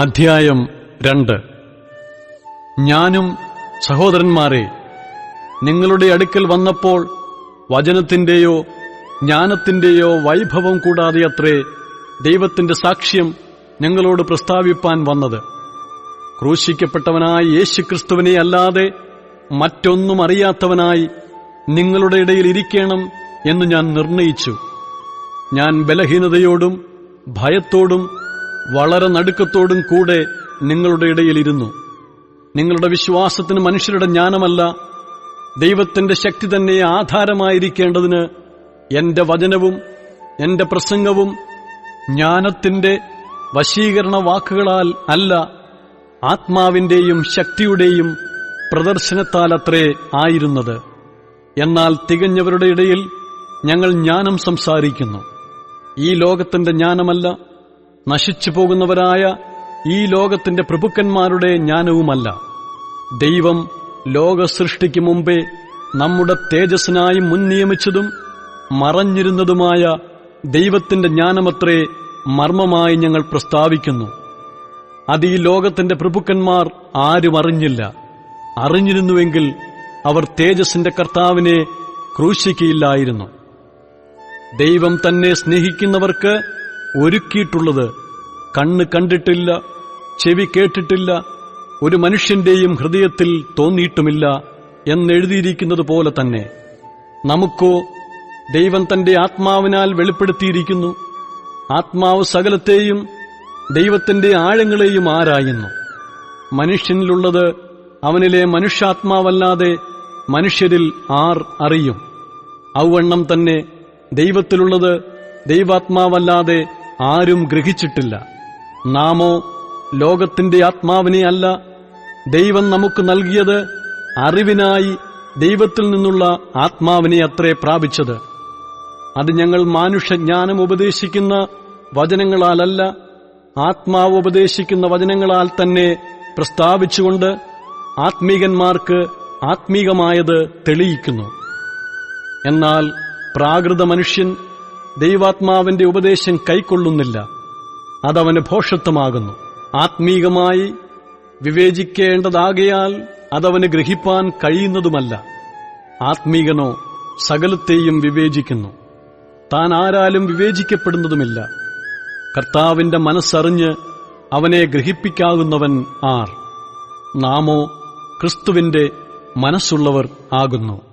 അധ്യായം രണ്ട്. ഞാനും സഹോദരന്മാരെ നിങ്ങളുടെ അടുക്കൽ വന്നപ്പോൾ വചനത്തിന്റെയോ ജ്ഞാനത്തിന്റെയോ വൈഭവം കൂടാതെ അത്രേ ദൈവത്തിന്റെ സാക്ഷ്യം ഞങ്ങളോട് പ്രസ്താവിപ്പാൻ വന്നത്. ക്രൂശിക്കപ്പെട്ടവനായ യേശുക്രിസ്തുവിനെ അല്ലാതെ മറ്റൊന്നും അറിയാത്തവനായി നിങ്ങളുടെ ഇടയിൽ ഇരിക്കണം എന്ന് ഞാൻ നിർണയിച്ചു. ഞാൻ ബലഹീനതയോടും ഭയത്തോടും വളരെ നടുക്കത്തോടും കൂടെ നിങ്ങളുടെ ഇടയിലിരുന്നു നിങ്ങളുടെ വിശ്വാസത്തിന് മനുഷ്യരുടെ ജ്ഞാനമല്ല ദൈവത്തിന്റെ ശക്തി തന്നെ ആധാരമായിരിക്കേണ്ടതിന് എന്റെ വചനവും എന്റെ പ്രസംഗവും ജ്ഞാനത്തിന്റെ വശീകരണ വാക്കുകളാൽ അല്ല ആത്മാവിന്റെയും ശക്തിയുടെയും പ്രദർശനത്താലത്രേ ആയിരുന്നത്. എന്നാൽ തികഞ്ഞവരുടെ ഇടയിൽ ഞങ്ങൾ ജ്ഞാനം സംസാരിക്കുന്നു. ഈ ലോകത്തിന്റെ ജ്ഞാനമല്ല നശിച്ചു പോകുന്നവരായ ഈ ലോകത്തിന്റെ പ്രഭുക്കന്മാരുടെ ജ്ഞാനവുമല്ല. ദൈവം ലോക സൃഷ്ടിക്ക് മുമ്പേ നമ്മുടെ തേജസ്സിനായി മുൻനിയമിച്ചതും മറഞ്ഞിരുന്നതുമായ ദൈവത്തിന്റെ ജ്ഞാനമത്രേ മർമ്മമായി ഞങ്ങൾ പ്രസ്താവിക്കുന്നു. അത് ഈ ലോകത്തിന്റെ പ്രഭുക്കന്മാർ ആരും അറിഞ്ഞില്ല. അറിഞ്ഞിരുന്നുവെങ്കിൽ അവർ തേജസ്സിന്റെ കർത്താവിനെ ക്രൂശിക്കയില്ലായിരുന്നു. ദൈവം തന്നെ സ്നേഹിക്കുന്നവർക്ക് ഒരുക്കിയിട്ടുള്ളത് കണ്ണ് കണ്ടിട്ടില്ല ചെവി കേട്ടിട്ടില്ല ഒരു മനുഷ്യന്റെയും ഹൃദയത്തിൽ തോന്നിയിട്ടുമില്ല എന്നെഴുതിയിരിക്കുന്നത് പോലെ തന്നെ. നമുക്കോ ദൈവം തന്റെ ആത്മാവിനാൽ വെളിപ്പെടുത്തിയിരിക്കുന്നു. ആത്മാവ് സകലത്തെയും ദൈവത്തിന്റെ ആഴങ്ങളെയും ആരായുന്നു. മനുഷ്യനിലുള്ളത് അവനിലെ മനുഷ്യാത്മാവല്ലാതെ മനുഷ്യരിൽ ആർ അറിയും. ഔവണ്ണം തന്നെ ദൈവത്തിലുള്ളത് ദൈവാത്മാവല്ലാതെ ആരും ഗ്രഹിച്ചിട്ടില്ല. നാമോ ലോകത്തിന്റെ ആത്മാവിനെ അല്ല. ദൈവം നമുക്ക് നൽകിയത് അറിവിനായി ദൈവത്തിൽ നിന്നുള്ള ആത്മാവിനെ അത്രേ പ്രാപിച്ചത്. അത് ഞങ്ങൾ മാനുഷജ്ഞാനം ഉപദേശിക്കുന്ന വചനങ്ങളാലല്ല ആത്മാവ് ഉപദേശിക്കുന്ന വചനങ്ങളാൽ തന്നെ പ്രസ്താവിച്ചുകൊണ്ട് ആത്മീകന്മാർക്ക് ആത്മീകമായത് തെളിയിക്കുന്നു. എന്നാൽ പ്രാകൃത മനുഷ്യൻ ദൈവാത്മാവിന്റെ ഉപദേശം കൈക്കൊള്ളുന്നില്ല. അതവന് ഭോഷത്വമാകുന്നു. ആത്മീകമായി വിവേചിക്കേണ്ടതാകയാൽ അതവന് ഗ്രഹിപ്പാൻ കഴിയുന്നതുമല്ല. ആത്മീകനോ സകലത്തെയും വിവേചിക്കുന്നു. താൻ ആരാലും വിവേചിക്കപ്പെടുന്നതുമില്ല. കർത്താവിന്റെ മനസ്സറിഞ്ഞ് അവനെ ഗ്രഹിപ്പിക്കാകുന്നവൻ ആർ. നാമോ ക്രിസ്തുവിന്റെ മനസ്സുള്ളവർ ആകുന്നു.